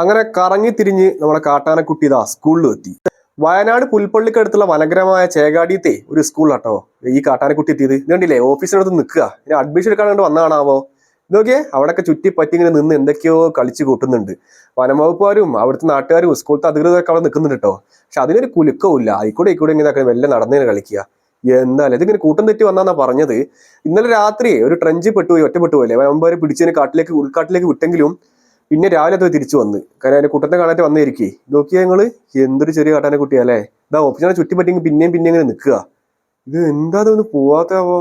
അങ്ങനെ കറങ്ങി തിരിഞ്ഞ് നമ്മളെ കാട്ടാനക്കുട്ടി ഇതാ സ്കൂളിൽ എത്തി. വയനാട് പുൽപ്പള്ളിക്കടുത്തുള്ള വനഗ്രമായ ചേകാടിയത്തെ ഒരു സ്കൂളാട്ടോ ഈ കാട്ടാനക്കുട്ടി എത്തിയത്. ഇതുകൊണ്ടില്ലേ ഓഫീസിനടുത്ത് നിൽക്കുക. ഇനി അഡ്മിഷൻ എടുക്കാണ്ട് വന്നതാണാവോ? ഇതൊക്കെ അവിടെയൊക്കെ ചുറ്റി പറ്റി ഇങ്ങനെ നിന്ന് എന്തൊക്കെയോ കളിച്ചു കൂട്ടുന്നുണ്ട്. വനംവകുപ്പുകാരും അവിടുത്തെ നാട്ടുകാരും സ്കൂളത്തെ അധികൃതരൊക്കെ അവിടെ നിൽക്കുന്നുണ്ട് കേട്ടോ പക്ഷെ അതിനൊരു കുലുക്കവും ആയിക്കൂടെ ഇക്കൂടെ ഇങ്ങനെ വെല്ല നടന്നതിന് കളിക്കുക. എന്തായാലും ഇതിങ്ങനെ കൂട്ടം തെറ്റി വന്നാന്നാ പറഞ്ഞത്. ഇന്നലെ രാത്രി ഒരു ട്രഞ്ച് പെട്ടുപോയി ഒറ്റപ്പെട്ടു പോയില്ലേ വനംവകുപ്പുകാർ പിടിച്ചതിന് കാട്ടിലേക്ക് ഉൾക്കാട്ടിലേക്ക് വിട്ടെങ്കിലും പിന്നെ രാവിലെ അത് തിരിച്ചു വന്ന്. കാരണം അതിന്റെ കുട്ടനെ കാണാനായിട്ട് വന്നിരിക്കേ നോക്കിയാൽ ഞങ്ങൾ എന്തൊരു ചെറിയ കാട്ടാനെ കുട്ടിയാ അല്ലേ? ഇതാ ഓഫീസിനെ ചുറ്റി പറ്റിയെങ്കിൽ പിന്നെയും പിന്നെ ഇങ്ങനെ നിൽക്കുക. ഇത് എന്താ ഇതൊന്ന് പോവാത്താവോ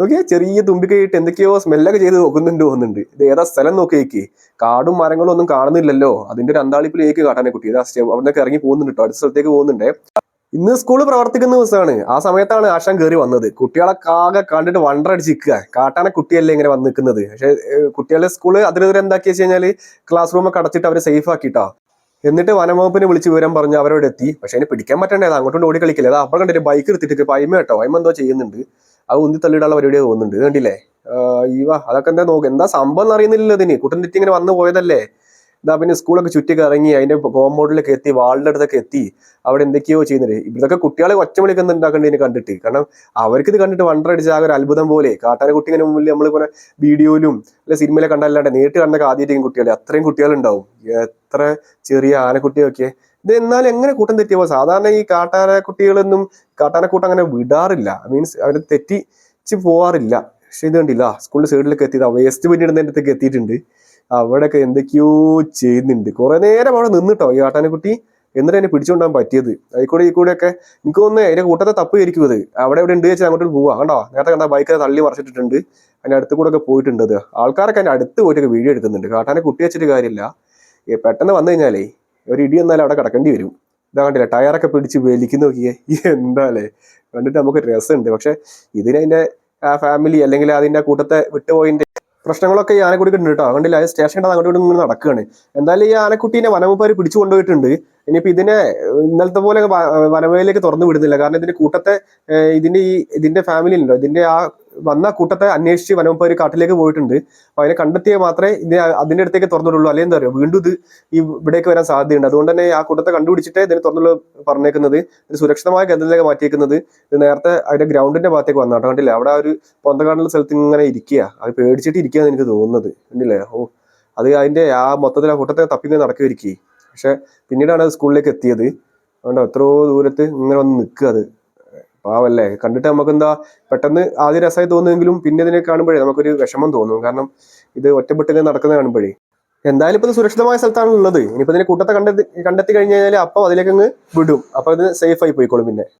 നോക്കിയാ ചെറിയ തുമ്പിക്കൈയിട്ട് എന്തൊക്കെയോ സ്മെല്ലൊക്കെ ചെയ്ത് നോക്കുന്നുണ്ട് തോന്നുന്നുണ്ട്. ഇത് ഏതാ സ്ഥലം നോക്കിയേക്ക്? കാടും മരങ്ങളും ഒന്നും കാണുന്നില്ലല്ലോ. അതിന്റെ ഒരു അന്താളിപ്പിലേക്ക് കാട്ടാനെ കുട്ടി. അവിടുന്നൊക്കെ ഇറങ്ങി പോകുന്നുണ്ട് കേട്ടോ അടുത്ത സ്ഥലത്തേക്ക് പോകുന്നുണ്ട്. ഇന്ന് സ്കൂൾ പ്രവർത്തിക്കുന്ന ദിവസമാണ്. ആ സമയത്താണ് ആശാൻ കയറി വന്നത്. കുട്ടികളെ ആകെ കണ്ടിട്ട് വണ്ടർ നിൽക്കുക കാട്ടാന കുട്ടിയല്ലേ ഇങ്ങനെ വന്ന് നിൽക്കുന്നത്. പക്ഷെ കുട്ടികളെ സ്കൂൾ അതിനെതിരെ എന്താക്കി വെച്ച് കഴിഞ്ഞാൽ ക്ലാസ് റൂമൊക്കെ അടച്ചിട്ട് അവരെ സേഫ് ആക്കിയിട്ടാ എന്നിട്ട് വനംവകുപ്പിനെ വിളിച്ച് വിവരം പറഞ്ഞ് അവരോട് എത്തി. പക്ഷെ അതിനെ പിടിക്കാൻ പറ്റണ്ടേ? അങ്ങോട്ടും ഓടി കളിക്കില്ല? അത് അപ്പോൾ കണ്ടിട്ട് ബൈക്ക് എടുത്തിട്ട് പൈമ കേട്ടോ? പൈമ എന്തോ ചെയ്യുന്നുണ്ട്. അത് ഉന്തി തള്ളിയിടാനുള്ള പരിപാടി തോന്നുന്നുണ്ട്. കണ്ടില്ലേ? ഈവ അതൊക്കെ എന്താ നോക്ക്? എന്താ സംഭവം അറിയുന്നില്ലല്ലോ ഇതിന്. കുട്ടൻ തെറ്റി ഇങ്ങനെ വന്നു പോയതല്ലേ? ഇതാ പിന്നെ സ്കൂളൊക്കെ ചുറ്റി കറങ്ങി അതിന്റെ കോമ്പൗണ്ടിലൊക്കെ എത്തി വാളിന്റെ അടുത്തൊക്കെ എത്തി. അവിടെ എന്തൊക്കെയോ ചെയ്യുന്നത് ഇവിടൊക്കെ കുട്ടികളെ ഒറ്റ വിളിക്കുന്ന ഉണ്ടാക്കേണ്ടതിന് കണ്ടിട്ട്. കാരണം അവർക്ക് ഇത് കണ്ടിട്ട് വണ്ടർ അടിച്ച ആ ഒരു അത്ഭുതം പോലെ. കാട്ടാന കുട്ടികളെ മുമ്പിൽ നമ്മൾ പോലെ വീഡിയോയിലും അല്ലെ സിനിമയിലെ കണ്ടല്ലാണ്ട് നേരിട്ട് കണ്ടൊക്കെ ആദ്യമായിട്ട് കുട്ടികളെ. അത്രയും കുട്ടികളുണ്ടാവും എത്ര ചെറിയ ആനക്കുട്ടിയൊക്കെ ഇത് എന്നാൽ എങ്ങനെ കൂട്ടം തെറ്റിയപ്പോ സാധാരണ ഈ കാട്ടാന കുട്ടികളൊന്നും കാട്ടാനക്കൂട്ടം അങ്ങനെ വിടാറില്ല. മീൻസ് അവരെ തെറ്റിച്ച് പോവാറില്ല. പക്ഷെ ഇത് കണ്ടില്ല സ്കൂളിന്റെ സൈഡിലൊക്കെ എത്തിയത്. വേസ്റ്റ് പിന്നീട് എത്തിയിട്ടുണ്ട്. അവിടെയൊക്കെ എന്തൊക്കെയോ ചെയ്യുന്നുണ്ട്. കുറെ നേരം അവിടെ നിന്നിട്ടോ ഈ കാട്ടാനക്കുട്ടി എന്നിട്ട് എന്നെ പിടിച്ചുകൊണ്ടാൻ പറ്റിയത്. അതിക്കൂടെ ഈ കൂടെ ഒക്കെ എനിക്ക് തോന്നുന്നു അതിന്റെ കൂട്ടത്തെ തപ്പ് ഇരിക്കുന്നത് അവിടെ ഇവിടെ ഉണ്ട് വെച്ചാൽ അങ്ങോട്ട് പോവാ. കണ്ടോ? നേരത്തെ കണ്ട ബൈക്ക് തള്ളി മറിച്ചിട്ടുണ്ട് അതിന്റെ അടുത്ത് കൂടെ ഒക്കെ പോയിട്ടുണ്ട് ആൾക്കാരൊക്കെ അതിന്റെ അടുത്ത് പോയിട്ടൊക്കെ വീഡിയോ എടുക്കുന്നുണ്ട്. കാട്ടാനെ കുട്ടി വെച്ചിട്ട് കാര്യമില്ല. പെട്ടെന്ന് വന്നു കഴിഞ്ഞാലേ ഒരു ഇടി വന്നാലും അവിടെ കിടക്കേണ്ടി വരും. ഇതാ കണ്ടില്ല ടയറൊക്കെ പിടിച്ച് വലിക്കുന്ന നോക്കിയേ. എന്താല്ലേ? കണ്ടിട്ട് നമുക്ക് രസമുണ്ട്. പക്ഷെ ഇതിനതിന്റെ ആ ഫാമിലി അല്ലെങ്കിൽ അതിന്റെ കൂട്ടത്തെ വിട്ടുപോയിന്റെ പ്രശ്നങ്ങളൊക്കെ ഈ ആനക്കുട്ടി ഉണ്ട് കേട്ടോ കണ്ടില്ല അത് സ്റ്റേഷന്റെ അങ്ങോട്ട് ഇങ്ങനെ നടക്കുകയാണ് എന്തായാലും ഈ ആനക്കുട്ടീനെ വനമുപ്പാര് പിടിച്ചു കൊണ്ടുപോയിട്ടുണ്ട്. ഇനിയിപ്പോൾ ഇതിനെ ഇന്നലത്തെ പോലെ വനമേലേക്ക് തുറന്നു വിടുന്നില്ല. കാരണം ഇതിന്റെ കൂട്ടത്തെ ഇതിന്റെ ഈ ഇതിന്റെ ഫാമിലി ഉണ്ടല്ലോ ഇതിന്റെ ആ വന്ന കൂട്ടത്തെ അന്വേഷിച്ച് വനമുപ്പാര് കാട്ടിലേക്ക് പോയിട്ടുണ്ട്. അപ്പൊ അതിനെ കണ്ടെത്തിയാൽ മാത്രമേ ഇത് അതിന്റെ അടുത്തേക്ക് തുറന്നിട്ടുള്ളൂ അല്ലെങ്കിൽ എന്താ പറയുക വീണ്ടും ഇത് ഈ ഇവിടേക്ക് വരാൻ സാധ്യതയുണ്ട്. അതുകൊണ്ട് തന്നെ ആ കൂട്ടത്തെ കണ്ടുപിടിച്ചിട്ട് ഇതിനെ തുറന്നുള്ള പറഞ്ഞേക്കുന്നത് ഇത് സുരക്ഷിതമായ കേന്ദ്രത്തിലേക്ക് മാറ്റിയേക്കുന്നത് ഇത് നേരത്തെ അതിന്റെ ഗ്രൗണ്ടിന്റെ ഭാഗത്തേക്ക് വന്നാട്ടോ കണ്ടില്ലേ? അവിടെ ഒരു പൊന്തക്കാടുള്ള സ്ഥലത്ത് ഇങ്ങനെ ഇരിക്കുക അത് പേടിച്ചിട്ട് ഇരിക്കുകയെന്ന് എനിക്ക് തോന്നുന്നത്. കണ്ടില്ലേ? ഓ അത് അതിന്റെ ആ മൊത്തത്തിൽ ആ കൂട്ടത്തെ തപ്പിങ്ങനെ നടക്കുമായിരിക്കേ പക്ഷെ പിന്നീടാണ് അത് സ്കൂളിലേക്ക് എത്തിയത്. അതുകൊണ്ട് എത്രയോ ദൂരത്ത് ഇങ്ങനെ വന്ന് നിൽക്കുക അത്. പാവല്ലേ? കണ്ടിട്ട് നമുക്ക് എന്താ പെട്ടെന്ന് ആദ്യം രസമായി തോന്നുമെങ്കിലും പിന്നെ ഇതിനെ കാണുമ്പോഴേ നമുക്കൊരു വിഷമം തോന്നും. കാരണം ഇത് ഒറ്റപ്പെട്ടിങ്ങനെ നടക്കുന്ന കാണുമ്പോഴേ. എന്തായാലും ഇപ്പൊ സുരക്ഷിതമായ സ്ഥലത്താണ് ഉള്ളത് ഇനിയിപ്പോ ഇതിനെ കൂട്ടത്തെ കണ്ടെത്തി കണ്ടെത്തി കഴിഞ്ഞു കഴിഞ്ഞാൽ അപ്പം അതിലേക്ക് അങ്ങ് വിടും. അപ്പൊ ഇത് സേഫ് ആയി പോയിക്കോളും പിന്നെ.